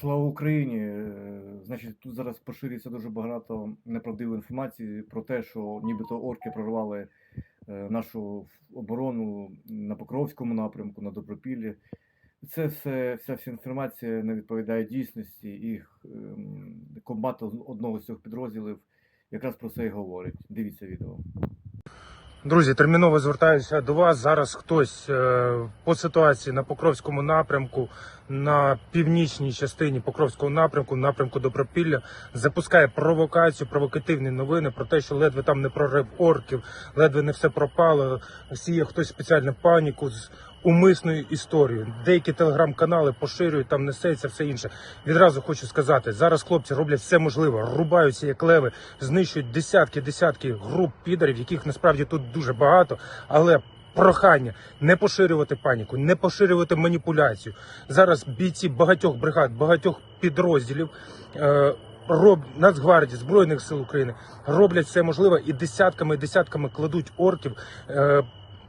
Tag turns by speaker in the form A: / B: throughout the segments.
A: Слава Україні! Е, Значить, тут зараз поширюється дуже багато неправдивої інформації про те, що нібито орки прорвали е, нашу оборону на Покровському напрямку, на Добропіллі. Це все, вся вся інформація не відповідає дійсності, і ем, комбат одного з цих підрозділів якраз про це і говорить. Дивіться відео.
B: Друзі, терміново звертаюся до вас. Зараз хтось е, по ситуації на Покровському напрямку, на північній частині Покровського напрямку, напрямку Добропілля, запускає провокацію, провокативні новини про те, що ледве там не прорив орків, ледве не все пропало. Сіє хтось спеціальну паніку умисною історією. Деякі телеграм-канали поширюють, там несеться все інше. Відразу хочу сказати, зараз хлопці роблять все можливе, рубаються як леви, знищують десятки, десятки груп підарів, яких насправді тут дуже багато, але. Прохання не поширювати паніку, не поширювати маніпуляцію. Зараз бійці багатьох бригад, багатьох підрозділів е, роб Нацгвардії, Збройних сил України роблять все можливе і десятками, і десятками кладуть орків.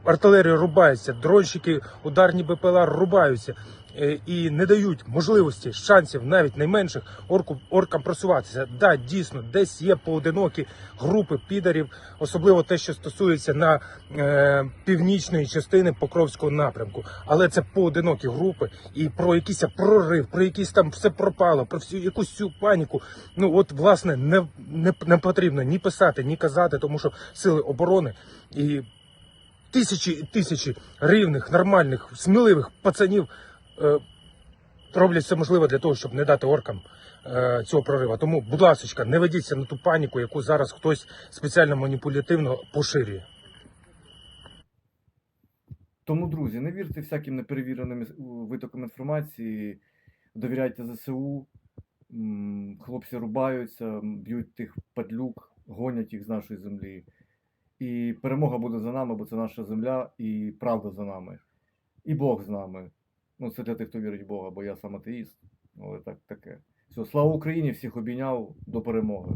B: Артилерія рубається, дронщики, ударні БПЛА рубаються е, і не дають можливості, шансів навіть найменших орку, оркам просуватися. Да, дійсно, десь є поодинокі групи підарів, особливо те, що стосується на е, північної частини Покровського напрямку. Але це поодинокі групи, і про якийсь прорив, про якийсь там все пропало, про всю якусь цю паніку. Ну от власне не, не, не потрібно ні писати, ні казати, тому що сили оборони і тисячі і тисячі рівних, нормальних, сміливих пацанів е, роблять все можливе для того, щоб не дати оркам е, цього прориву. Тому, будь ласка, не ведіться на ту паніку, яку зараз хтось спеціально маніпулятивно поширює.
A: Тому, друзі, не вірте всяким неперевіреним іс- витокам інформації, довіряйте ЗСУ. Хлопці рубаються, б'ють тих падлюк, гонять їх з нашої землі. І перемога буде за нами, бо це наша земля, і правда за нами. І Бог з нами. Ну, це для тих, хто вірить в Бога, бо я сам атеїст. Але так таке. Все, слава Україні, всіх обійняв до перемоги.